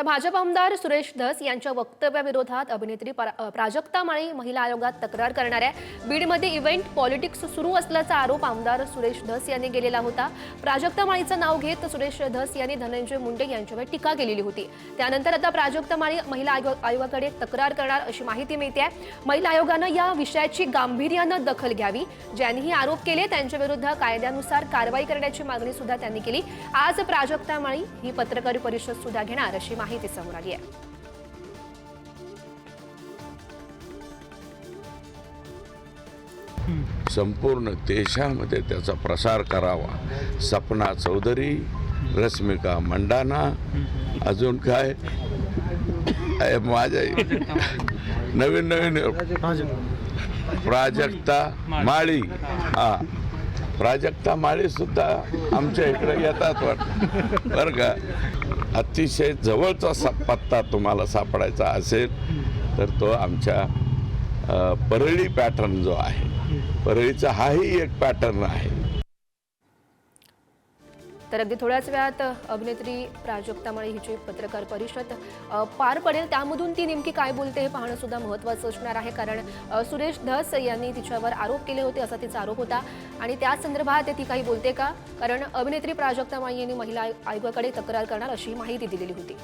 तर भाजप आमदार सुरेश धस यांच्या वक्तव्याविरोधात अभिनेत्री परा- प्राजक्ता माळी महिला आयोगात तक्रार करणार आहे. बीडमध्ये इव्हेंट पॉलिटिक्स सुरू असल्याचा आरोप आमदार सुरेश धस यांनी केलेला होता. प्राजक्ता माळीचं नाव घेत सुरेश धस यांनी धनंजय मुंडे यांच्यावर टीका केलेली होती. त्यानंतर आता प्राजक्ता माळी महिला आयोग- आयोगाकडे तक्रार करणार अशी माहिती मिळते आहे. महिला आयोगानं या विषयाची गांभीर्यानं दखल घ्यावी. ज्यांनीही आरोप केले त्यांच्या विरुद्ध कायद्यानुसार कारवाई करण्याची मागणी सुद्धा त्यांनी केली. आज प्राजक्ता माळी ही पत्रकार परिषद सुद्धा घेणार अशी माहिती समोर आली आहे. संपूर्ण देशामध्ये त्याचा प्रसार करावा. सपना चौधरी रश्मिका मंडाना अजून काय? आहे माझ्या नवीन नवीन प्राजक्ता माळी. हा. प्राजक्ता माळी सुद्धा आमच्या इकडे येतात वाटतं. बरं का? अतिशय जवळचा सा पत्ता तुम्हाला सापडायचा असेल तर तो आमच्या परळी पॅटर्न जो आहे. परळीचा हाही एक पॅटर्न आहे. तर अगदी थोड्याच वेळात अभिनेत्री प्राजक्तामईची हिची पत्रकार परिषद पार पडेल त्यामधून ती नेमकी काय बोलते हे पाहणं सुद्धा महत्त्वाचं असणार आहे. कारण सुरेश धस यांनी तिच्यावर आरोप केले होते असा तिचा आरोप होता. आणि त्या संदर्भात ती काही बोलते का? कारण अभिनेत्री प्राजक्ता माई यांनी महिला आयोगाकडे तक्रार करणार अशी माहिती दिलेली होती.